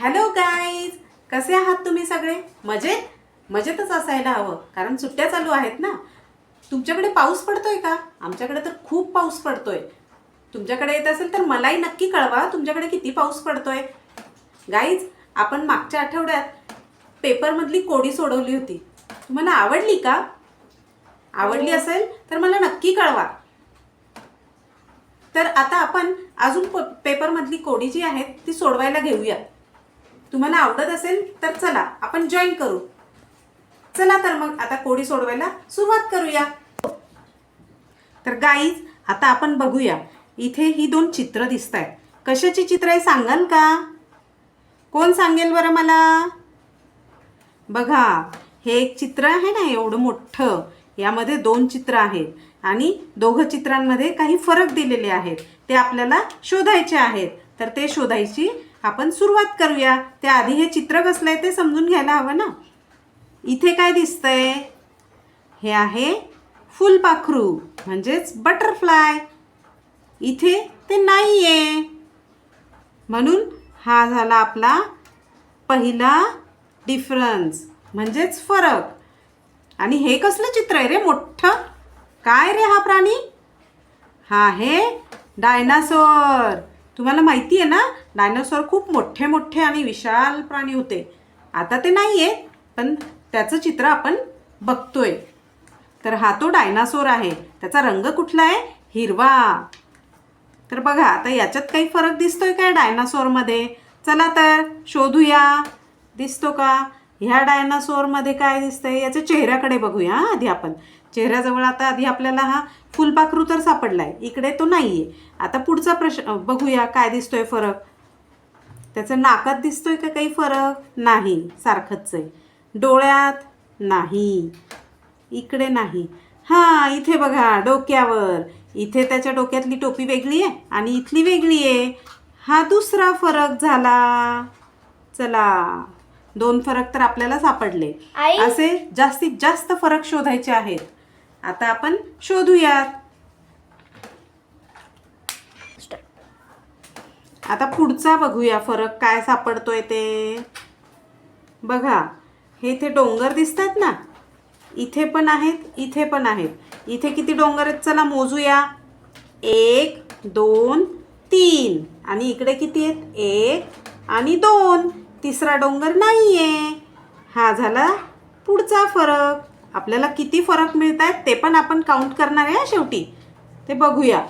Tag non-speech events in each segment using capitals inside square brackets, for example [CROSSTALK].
Hello guys कसे आहात तुम्ही सगळे? मजेत मजेतच असायला हवं कारण सुट्ट्या चालू आहेत ना. तुमच्याकडे पाऊस पडतोय का? आमच्याकडे तर खूप पाऊस पडतोय. तुमच्याकडे येत असेल तर मलाही नक्की कळवा तुमच्याकडे किती पाऊस पडतोय. गाईज आपण मागच्या आठवड्यात पेपरमधली कोडी सोडवली होती. तुम्हाला आवडली का? आवडली असेल तर मला नक्की कळवा. तर आता आपण अजून प- पेपरमधली कोडी जी आहे ती सोडवायला घेऊया. तुम्हाला आवडत असेल तर चला आपण जॉईन करू. चला तर मग आता कोडी सोडवायला सुरुवात करूया. तर गाईज आता आपण बघूया. इथे ही दोन चित्र दिसत आहेत कशाची चित्र आहे सांगाल का? कोण सांगेल बरं मला? बघा हे एक चित्र आहे ना एवढं मोठं. यामध्ये दोन चित्र आहेत. आणि दोघं चित्रांमध्ये काही फरक दिलेले आहेत. ते आपल्याला शोधायचे आहेत. तर ते शोधायची आपण सुरुवात करूया. त्याआधी हे चित्र कसलं आहे ते समजून घ्यायला हवं ना? इथे काय दिसतंय? हे आहे फुलपाखरू म्हणजेच बटरफ्लाय. इथे ते नाही आहे म्हणून हा झाला आपला पहिला डिफरन्स म्हणजेच फरक. आणि हे कसलं चित्र आहे रे? मोठं. काय रे हा प्राणी? हा आहे डायनासोर. तुम्हाला माहिती आहे ना डायनोसॉर खूप मोठे मोठे आणि विशाल प्राणी होते. आता ते नाही आहेत पण त्याचं चित्र आपण बघतोय. तर हा तो डायनासोर आहे. त्याचा रंग कुठला आहे? हिरवा. तर बघा आता याच्यात काही फरक दिसतोय काय डायनासोरमध्ये चला तर शोधूया. दिसतो का? ह्या डायनासोरमध्ये काय दिसतंय? याच्या चेहऱ्याकडे बघूया आधी आपण. चेहऱ्याजवळ आता आधी आपल्याला हा फुलपाखरू तर सापडलाय. इकडे तो नाहीये. आता पुढचा प्रश्न बघूया काय दिसतोय फरक. त्याचं नाकात दिसतोय का काही फरक? नाही. सारखंच आहे डोळ्यात नाही. इकडे नाही. हां इथे बघा डोक्यावर. इथे त्याच्या डोक्यातली टोपी वेगळी आहे आणि इथली वेगळी आहे. हा दुसरा फरक झाला. चला दोन फरक तर आपल्याला सापडले? असे जास्तीत जास्त फरक शोधायचे आहेत. आता आपण शोधूयात. आता पुढचा बघूया फरक काय सापडतोय ते. बघा हे इथे डोंगर दिसतात ना? इथे पण आहेत इथे पण आहेत. इथे किती डोंगर आहेत? चला मोजूया. एक दोन तीन. आणि इकडे किती आहेत? एक आणि दोन. तिसरा डोंगर नाही आहे हा झाला पुढचा फरक. आपल्याला किती फरक मिळत आहेत ते पण आपण काउंट करणार आहे शेवटी. ते बघूया.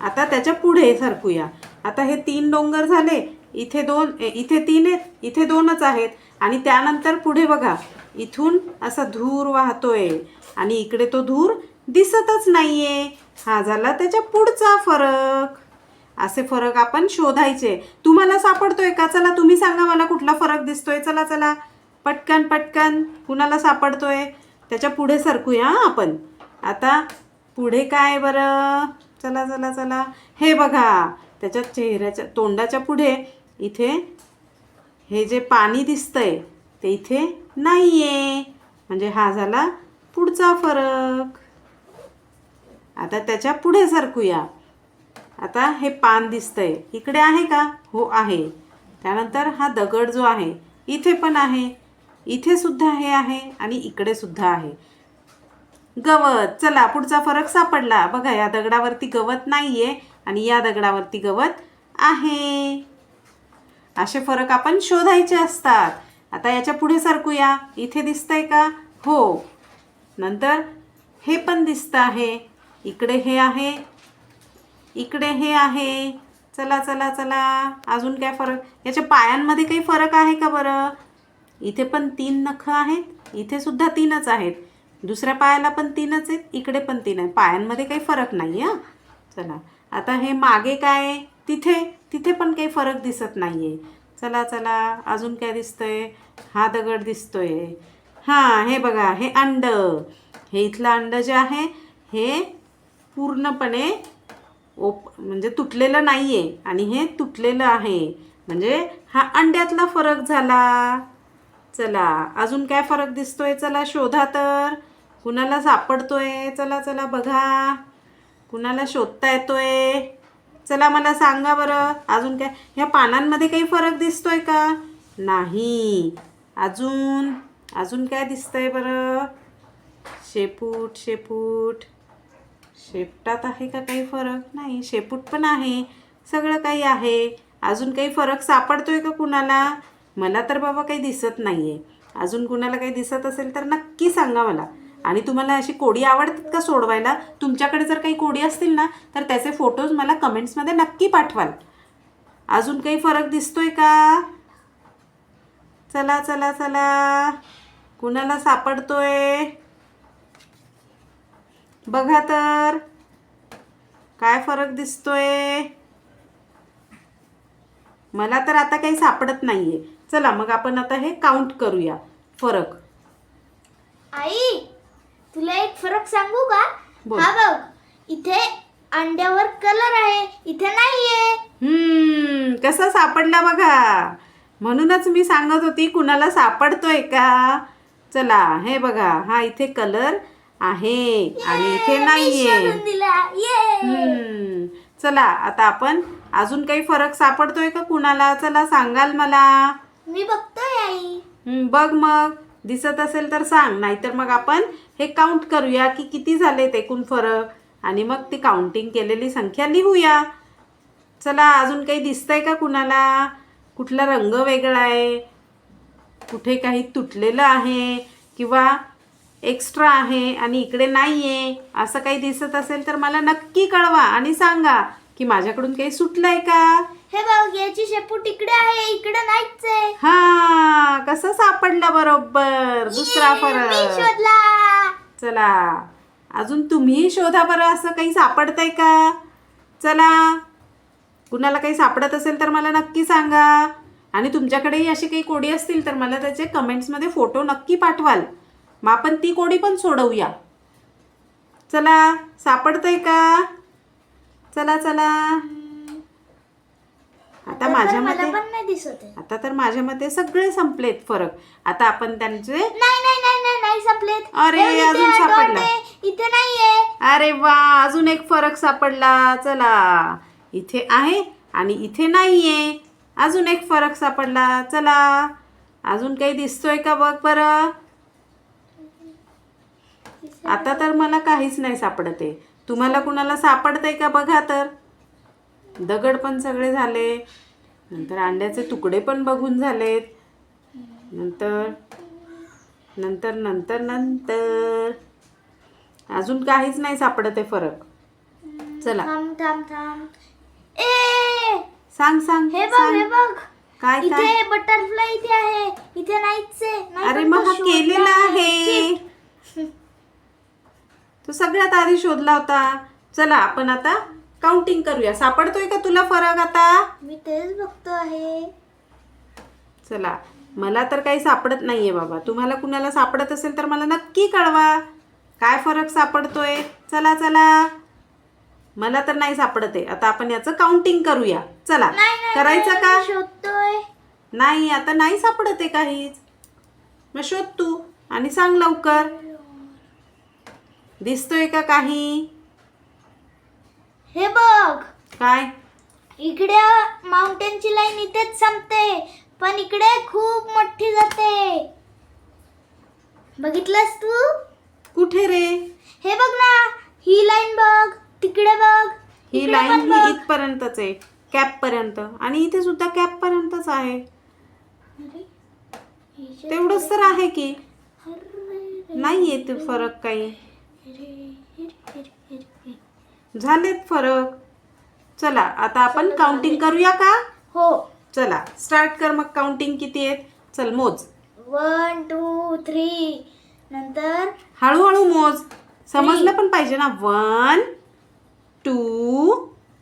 आता त्याच्या पुढे सरकूया. आता हे तीन डोंगर झाले. इथे दोन इथे तीन आहेत इथे दोनच आहेत. आणि त्यानंतर पुढे बघा. इथून असा धूर वाहतोय. आणि इकडे तो धूर दिसतच नाहीये. हा झाला त्याच्या पुढचा फरक. असे फरक आपण शोधायचे. तुम्हाला सापडतोय का? चला तुम्ही सांगा मला कुठला फरक दिसतोय. चला चला. पटकन पटकन. कुणाला सापडतोय? त्याच्या पुढे सरकूया आपण. आता पुढे काय बरं? चला चला चला. हे बघा त्याच्या चेहऱ्याच्या तोंडाच्या पुढे इथे हे जे पाणी दिसतंय ते इथे नाही आहे म्हणजे हा झाला पुढचा फरक. आता त्याच्या पुढे सरकूया. आता हे पान दिसतंय. इकडे आहे का? हो आहे. त्यानंतर हा दगड जो आहे इथे पण आहे. इथे सुद्धा हे आहे आणि इकडे सुद्धा आहे. गवत चला पुढचा फरक सापडला. बघा या दगडावरती गवत नाही आहे आणि या दगडावरती गवत आहे. असे फरक आपण शोधायचे असतात. आता याच्यापुढे सरकूया. इथे दिसतंय का? हो. नंतर हे पण दिसतं आहे. इकडे हे आहे. इकडे हे आहे. चला चला चला. अजून काय फरक? याच्या पायांमध्ये काही फरक आहे का बरं? इथे पण तीन नखं आहेत इथे सुद्धा तीनच आहेत. दुसऱ्या पायाला पण तीनच आहेत इकडे पण तीन आहेत. पायांमध्ये काही फरक नाही हां. चला. आता हे मागे काय तिथे तिथे पण काही फरक दिसत नाही आहे चला चला. अजून काय दिसतंय? हा दगड दिसतोय. हां हे बघा हे अंड. हे इथलं अंड जे आहे हे पूर्णपणे ओप म्हणजे तुटलेलं नाही आहे आणि हे तुटलेलं आहे. म्हणजे हा अंड्यातला फरक झाला. चला अजून काय फरक दिसतोय? चला शोधा तर. कुणाला सापडतोय? चला चला बघा. कुणाला शोधता येतोय? चला मला सांगा बरं. अजून काय? ह्या पानांमध्ये काही फरक दिसतोय का? नाही. अजून अजून काय दिसतंय बरं? शेपूट शेपूट. शेपटात आहे का काही फरक? नाही शेपूट पण आहे. सगळं काही आहे. अजून काही फरक सापडतोय का कुणाला? मला तर बाबा काही दिसत नाही आहे अजून कुणाला काही दिसत असेल तर नक्की सांगा मला. आणि तुम्हाला अशी कोडी आवडतात का सोडवायला? तुमच्याकडे जर काही कोडी असतील ना तर त्याचे फोटोज मला कमेंट्समध्ये नक्की पाठवाल. अजून काही फरक दिसतोय का? चला चला चला. कुणाला सापडतोय? बघा तर. काय फरक दिसतोय? मला तर आता काही सापडत नाहीये. चला मग आपण आता हे काउंट करूया. फरक. आई तुला एक फरक सांगू का? बोल. हा बघ इथे अंड्यावर कलर आहे इथे नाहीये. हम्म कसा सापडला बघा. म्हणूनच मी सांगत होती कुणाला सापडतोय का? चला हे बघा हा इथे कलर आहे आणि इथे नाहीये. शोधून दिला. ये हम्म चला आता आपण अजून काही फरक सापडतोय का कुणाला? चला सांगाल मला. मी बघतोय आई. बघ मग. दिसत असेल तर सांग नाहीतर मग आपण हे काउंट करूया की किती झालेत एकूण फरक. आणि मग ती काउंटिंग केलेली संख्या लिहूया. चला अजून काही दिसतंय का कुणाला? कुठला रंग वेगळा आहे? कुठे काही तुटलेलं आहे? किंवा एक्स्ट्रा आहे आणि इकडे नाही आहे असं काही दिसत असेल तर मला नक्की कळवा आणि सांगा की माझ्याकडून काही सुटलंय का? हे याची शेपूट इकडे आहे इकडे नाहीच आहे हा कसं सापडलं बरोबर? दुसरा फरक. शोधला. चला अजून तुम्ही शोधा बरं असं काही सापडतंय का? चला कुणाला काही सापडत असेल तर मला नक्की सांगा. आणि तुमच्याकडेही अशी काही कोडी असतील तर मला त्याचे कमेंट्समध्ये फोटो नक्की पाठवाल. मग आपण ती कोडी पण सोडवूया. चला सापडतंय का? चला चला. आता माझ्या मला मते पण नाही दिसत आहे. आता तर माझ्या मते सगळे संपलेत फरक. आता आपण त्यांचे नाही नाही नाही नाही नाही संपलेत. अरे, हे इथे अजून आहे, सापडला. आहे, इथे नाहीये. अरे वा अजून एक फरक सापडला. चला. इथे आहे आणि इथे नाहीये. अजून एक फरक सापडला. चला. अजून काही दिसतोय का बघ बरं? आता तर मला काहीच नाही सापडत आहे. तुम्हाला कुणाला सापडतंय का बघा तर? दगड पण सगळे झाले. नंतर अंड्याचे तुकडे पण बघून झालेत. नंतर नंतर नंतर नंतर. अजून काहीच नाही सापडत आहे फरक. चला. थांब थांब थांब. ए! सांग सांग हे बघ हे. बघ. काय काय? इथे बटरफ्लाय इथे आहे. इथे नाहीच आहे. अरे मग हा केलेला आहे. [LAUGHS] तो सगळ्यात आधी शोधला होता. चला आपण आता काउंटिंग करूया. सापडतोय का तुला फरक आता? मी तेच बघतो आहे. चला मला तर काही सापडत नाहीये बाबा. तुम्हाला कुणाला सापडत असेल तर मला नक्की कळवा. काय फरक सापडतोय? चला चला. मला तर नाही सापडत आहे. आता आपण याचं काउंटिंग करूया. चला करायचं का? शोधतोय. नाही आता नाही सापडत आहे काहीच. मग शोध तू आणि सांग लवकर. दिसतोय का काही? हे बघ. काय? इकडे माउंटेनची लाईन इथेच संपते पण इकडे खूप मोठी जाते. बघितलंस तू? कुठे रे? हे बघ ना ही लाईन बघ तिकडे बघ ही इकडे लाईन ही बघ. इथपर्यंतच आहे कॅप पर्यंत. आणि इथे सुद्धा कॅप पर्यंतच आहे. अरे, हे जे- तेवढंच तर आहे की. अरे, नाही येत फरक काही. झालेत फरक. चला आता आपण काउंटिंग करूया का? हो. चला स्टार्ट कर मग काउंटिंग किती आहेत? चल मोज. वन टू थ्री नंतर? हळूहळू मोज. समजलं पण पाहिजे ना? One two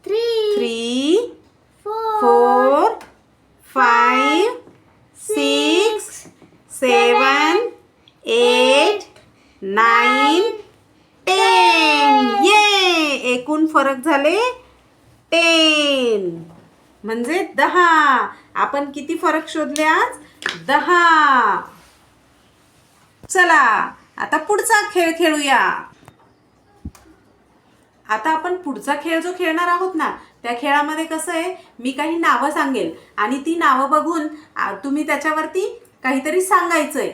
three three four five six seven eight nine एकूण फरक झाले टेन. म्हणजे दहा. आपण किती फरक शोधले आज? दहा. चला आता पुढचा खेळ खेळूया. आता आपण पुढचा खेळ जो खेळणार आहोत ना त्या खेळामध्ये कसं आहे मी काही नावं सांगेल आणि ती नावं बघून तुम्ही त्याच्यावरती काहीतरी सांगायचं आहे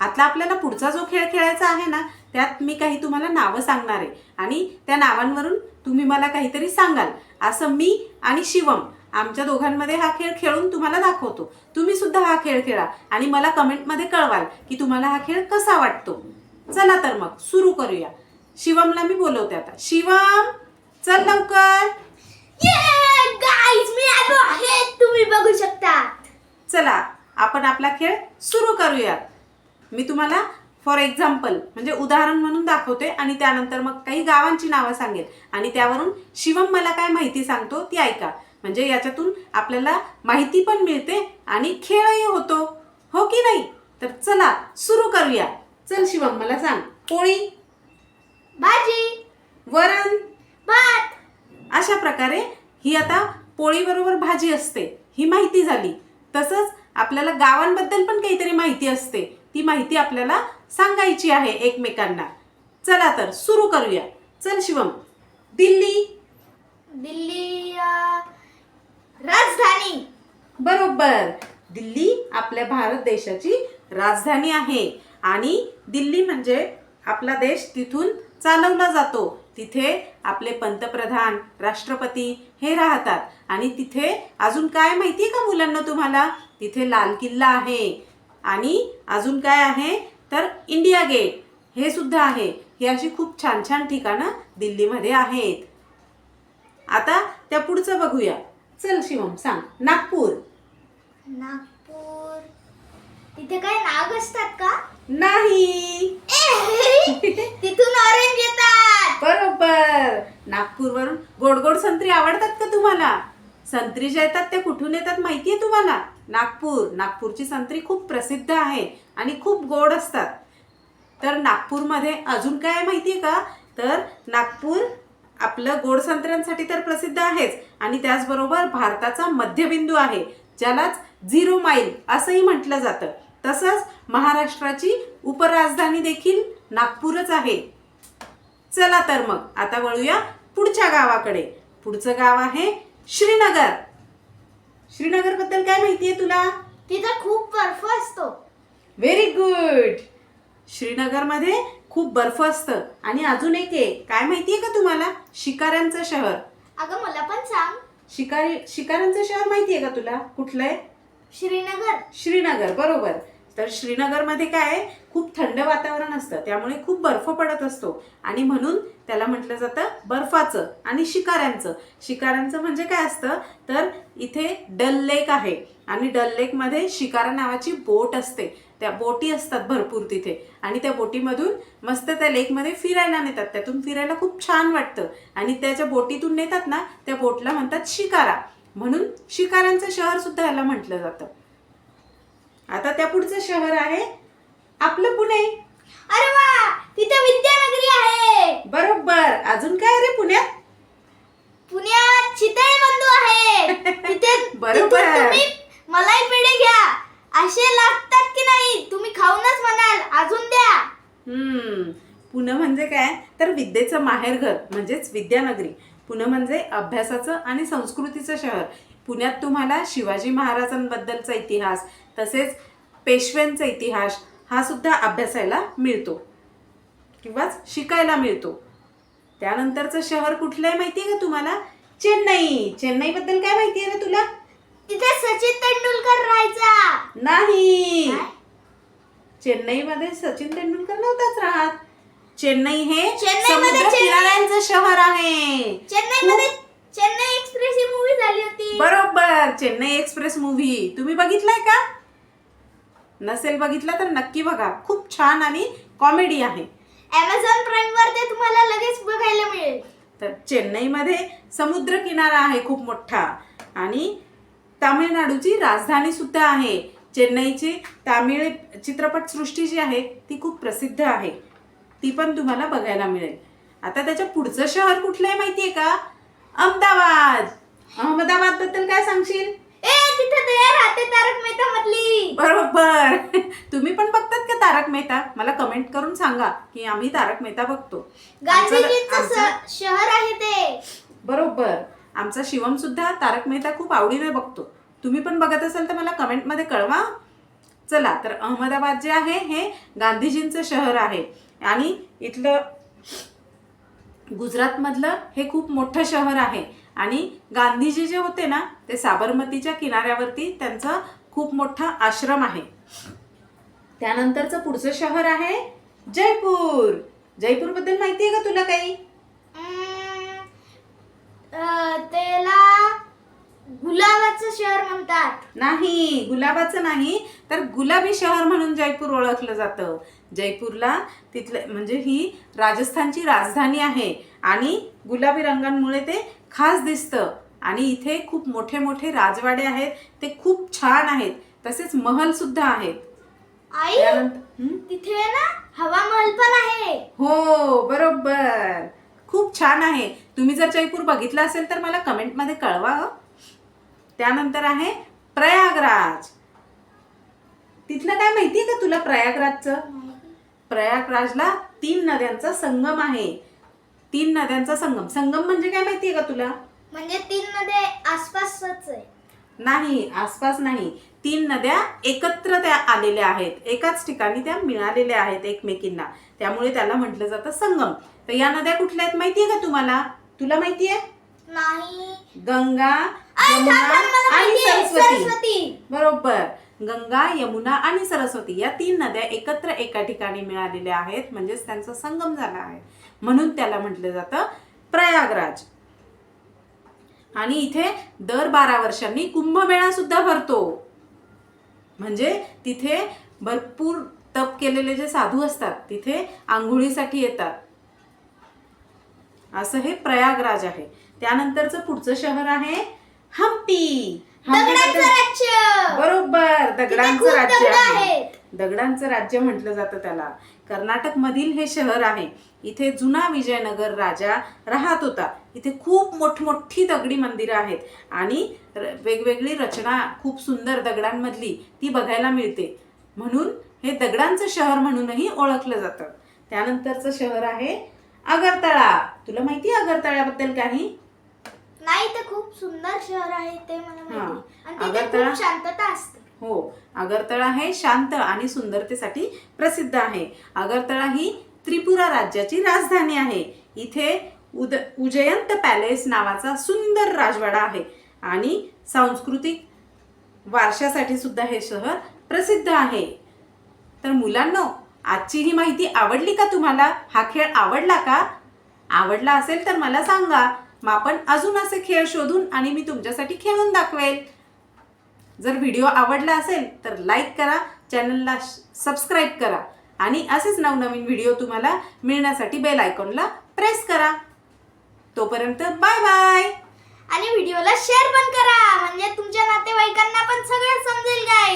आता आपल्याला पुढचा जो खेळ खेळायचा आहे ना त्यात मी काही तुम्हाला नावं सांगणार आहे. आणि त्या नावांवरून तुम्ही मला काहीतरी सांगाल. असं मी आणि शिवम आमच्या दोघांमध्ये हा खेळ खेळून तुम्हाला दाखवतो. तुम्ही सुद्धा हा खेळ खेळा आणि मला कमेंटमध्ये कळवाल की तुम्हाला हा खेळ कसा वाटतो. चला तर मग सुरू करूया. शिवमला मी बोलवते आता. शिवम चल लवकर. मी आलो आहे. तुम्ही बघू शकता. चला आपण आपला खेळ सुरू करूयात मी तुम्हाला फॉर एक्झाम्पल म्हणजे उदाहरण म्हणून दाखवते आणि त्यानंतर मग काही गावांची नावं सांगेल. आणि त्यावरून शिवम मला काय माहिती सांगतो ती ऐका. म्हणजे याच्यातून आपल्याला माहिती पण मिळते आणि खेळही होतो. हो की नाही? तर चला सुरू करूया. चल शिवम मला सांग. पोळी भाजी. वरण. भात. अशा प्रकारे ही आता पोळीबरोबर भाजी असते. ही माहिती झाली. तसंच आपल्याला गावांबद्दल पण काहीतरी माहिती असते. ती माहिती आपल्याला सांगायची आहे एकमेकांना. चला तर सुरू करूया. चल शिवम. दिल्ली. दिल्ली राजधानी. बरोबर. दिल्ली आपल्या भारत देशाची राजधानी आहे. आणि दिल्ली म्हणजे आपला देश तिथून चालवला जातो. तिथे आपले पंतप्रधान राष्ट्रपती हे राहतात. आणि तिथे अजून काय माहिती आहे का मुलांना तुम्हाला? तिथे लाल किल्ला आहे. आणि अजून काय आहे? तर इंडिया गेट हे सुद्धा आहे. ही अशी खूप छान छान ठिकाणं दिल्लीमध्ये आहेत. आता त्या पुढचं बघूया. चल शिवम सांग. नागपूर. नागपूर. तिथे काय नाग असतात का? नाही. [LAUGHS] तिथून ऑरेंज येतात. बरोबर. नागपूरवरून गोड गोड संत्री आवडतात का तुम्हाला? संत्री ज्या येतात त्या कुठून येतात माहिती आहे तुम्हाला? नागपूर. नागपूरची संत्री खूप प्रसिद्ध आहे आणि खूप गोड असतात. तर नागपूरमध्ये अजून काय आहे माहिती आहे का? तर नागपूर आपलं गोड संत्र्यांसाठी तर प्रसिद्ध आहेच. आणि त्याचबरोबर भारताचा मध्यबिंदू आहे ज्यालाच झिरो माईल असंही म्हटलं जातं. तसंच महाराष्ट्राची उपराजधानी देखील नागपूरच आहे. चला तर मग आता वळूया पुढच्या गावाकडे. पुढचं गाव आहे श्रीनगर. श्रीनगरबद्दल काय माहिती आहे तुला? तिथे खूप बर्फ असतो. व्हेरी गुड श्रीनगरमध्ये खूप बर्फ असतं. आणि अजून एक आहे. काय माहिती आहे का तुम्हाला? शिकाऱ्यांचं शहर. अगं मला पण सांग. शिकारी शिकाऱ्यांचं शहर माहिती आहे का तुला? कुठलं आहे? श्रीनगर. श्रीनगर. बरोबर. तर श्रीनगरमध्ये काय आहे? खूप थंड वातावरण असतं. त्यामुळे खूप बर्फ पडत असतो. आणि म्हणून त्याला म्हटलं जातं बर्फाचं आणि शिकाऱ्यांचं. शिकाऱ्यांचं म्हणजे काय असतं? तर इथे डल लेक आहे. आणि डल लेकमध्ये शिकारा नावाची बोट असते. त्या बोटी असतात भरपूर तिथे. आणि त्या बोटीमधून मस्त त्या लेकमध्ये फिरायला नेतात. त्यातून फिरायला खूप छान वाटतं. आणि त्याच्या बोटीतून नेतात ना त्या बोटला म्हणतात शिकारा. म्हणून शिकाऱ्यांचं शहर सुद्धा याला म्हटलं जातं. आता त्या पुढचं शहर आहे आपलं पुणे. अरे वा तिथे विद्यानगरी आहे. बरोबर. अजून काय रे पुण्यात? पुण्यात चितळे बंधू आहे [LAUGHS] तिथे बरोबर. तिथून तुम्ही मलाई पेढे घ्या. असे लागतात की नाही तुम्ही खाऊनच म्हणाल. अजून द्या. हम्म. पुणे म्हणजे काय? तर विद्येचं माहेरघर म्हणजेच विद्यानगरी. पुणे म्हणजे अभ्यासाचं आणि संस्कृतीचं शहर. पुण्यात तुम्हाला शिवाजी महाराजांबद्दलचा इतिहास तसेच पेशव्यांचा इतिहास हा सुद्धा अभ्यासायला मिळतो. किंवा शिकायला मिळतो. त्यानंतरचं शहर कुठलं आहे माहिती आहे का तुम्हाला? चेन्नई. चेन्नईबद्दल काय माहिती आहे रे तुला? तिथे सचिन तेंडुलकर राहायचा. नाही? चेन्नईमध्ये सचिन तेंडुलकर नव्हताच राहत. चेन्नई हे चेन्नईमध्ये समुद्र चेन्नई- किनाऱ्यांचं शहर आहे. चेन्नई मध्ये चेन्नई एक्सप्रेस ही मूवी झाली होती. बरोबर चेन्नई एक्सप्रेस मूव्ही तुम्ही बघितलाय का? नसेल बघितला तर नक्की बघा. खूप छान आणि कॉमेडी आहे. अमेझॉन प्राईम वर ते तुम्हाला लगेच बघायला मिळेल. तर चेन्नईमध्ये समुद्र किनारा आहे खूप मोठा. आणि तामिळनाडूची राजधानी सुद्धा आहे. चेन्नईची तामिळ चित्रपटसृष्टी जी आहे ती खूप प्रसिद्ध आहे. ती पण तुम्हाला बघायला मिळेल. आता त्याच्या पुढचं शहर कुठलं आहे माहिती आहे का? अहमदाबाद. अहमदाबादबद्दल काय सांगशील? ए तिथे दया राहते आहे तारक मेहता मधली. बरोबर. तुम्ही पण बघतात का तारक मेहता? मला कमेंट करून सांगा की आम्ही तारक मेहता बघतो. गांधीजींचं आमचं- स- शहर आहे ते. बरोबर. आमचा शिवम सुद्धा तारक मेहता खूप आवडीने बघतो. तुम्ही पण बघत असाल तर मला कमेंटमध्ये कळवा. चला तर अहमदाबाद जे आहे हे गांधीजींचं शहर आहे. आणि इथलं गुजरातमधलं हे खूप मोठं शहर आहे. आणि गांधीजी जे होते ना ते साबरमतीच्या किनाऱ्यावरती त्यांचं खूप मोठा आश्रम आहे. त्यानंतरचं पुढचं शहर आहे जयपूर. जयपूरबद्दल माहिती आहे का तुला काही? त्याला गुलाबाचं शहर म्हणतात. नाही गुलाबाचं नाही. तर गुलाबी शहर म्हणून जयपूर ओळखलं जातं. जयपूरला तिथलं म्हणजे ही राजस्थानची राजधानी आहे. आणि गुलाबी रंगांमुळे ते खास दिसतं. आणि इथे खूप मोठे मोठे राजवाडे आहेत. ते खूप छान आहेत. तसेच महल सुद्धा आहेत. आई? तिथे ना हवा महल पण आहे. हो बरोबर. खूप छान आहे. तुम्ही जर जयपूर बघितलं असेल तर मला कमेंटमध्ये कळवा. त्यानंतर आहे प्रयागराज. तिथलं काय माहितीये का तुला प्रयागराजचं? प्रयागराजला तीन नद्यांचा संगम आहे. तीन नद्यांचा संगम. संगम म्हणजे काय माहितीये का तुला? म्हणजे तीन मध्ये आसपासच आहे. नाही आसपास नाही. तीन नद्या एकत्र त्या आलेल्या आहेत. एकाच ठिकाणी त्या मिळालेल्या आहेत एकमेकींना. त्यामुळे त्याला म्हटलं जातं संगम. तर या नद्या कुठल्या आहेत माहितीये का तुम्हाला? तुला माहितीये? नाही. गंगा यमुना आणि सरस्वती. बरोबर. गंगा यमुना आणि सरस्वती या तीन नद्या एकत्र एका ठिकाणी मिळालेल्या आहेत. म्हणजेच त्यांचा संगम झाला आहे. म्हणून त्याला म्हटलं जातं प्रयागराज. आणि इथे दर बारा वर्षांनी कुंभमेळा सुद्धा भरतो. म्हणजे तिथे भरपूर तप केलेले जे साधू असतात तिथे आंघोळीसाठी येतात. असं हे प्रयागराज आहे. त्यानंतरचं पुढचं शहर आहे हम्पी. दगडांचं हम्पीबद्दल- राज्य. बरोबर दगडांचं खूप राज्य दगडं आहे. आहेत. दगडांचं राज्य म्हटलं जातं त्याला. कर्नाटक मधील हे शहर आहे. इथे जुना विजयनगर राजा राहत होता. इथे खूप मोठमोठी दगडी मंदिरं आहेत. आणि र- वेगवेगळी रचना खूप सुंदर दगडांमधली ती बघायला मिळते. म्हणून हे दगडांचं शहर म्हणूनही ओळखलं जातं. त्यानंतरचं शहर आहे आगरतळा तुला माहिती आहे आगरतळ्याबद्दल काही? नाही ते खूप सुंदर शहर आहे ते मला माहिती. हा. आणि तिथे आगरतळा? खूप शांतता असते. हो आगरतळा हे शांत आणि सुंदरतेसाठी प्रसिद्ध आहे. आगरतळा ही त्रिपुरा राज्याची राजधानी आहे. इथे उद उजयंत पॅलेस नावाचा सुंदर राजवाडा आहे. आणि सांस्कृतिक वारशासाठी सुद्धा हे शहर प्रसिद्ध आहे. तर मुलांनो आजची ही माहिती आवडली का तुम्हाला? हा खेळ आवडला का? आवडला असेल तर मला सांगा. मग आपण अजून असे खेळ शोधून आणि मी तुमच्यासाठी खेळून दाखवेल. जर व्हिडिओ आवडला असेल तर लाईक करा चॅनलला सबस्क्राईब करा आणि असेच नवनवीन व्हिडिओ तुम्हाला मिळण्यासाठी बेल आयकॉनला प्रेस करा. तोपर्यंत बाय बाय. आणि व्हिडिओला शेअर पण करा म्हणजे तुमच्या नातेवाईकांना पण सगळं समजेल काय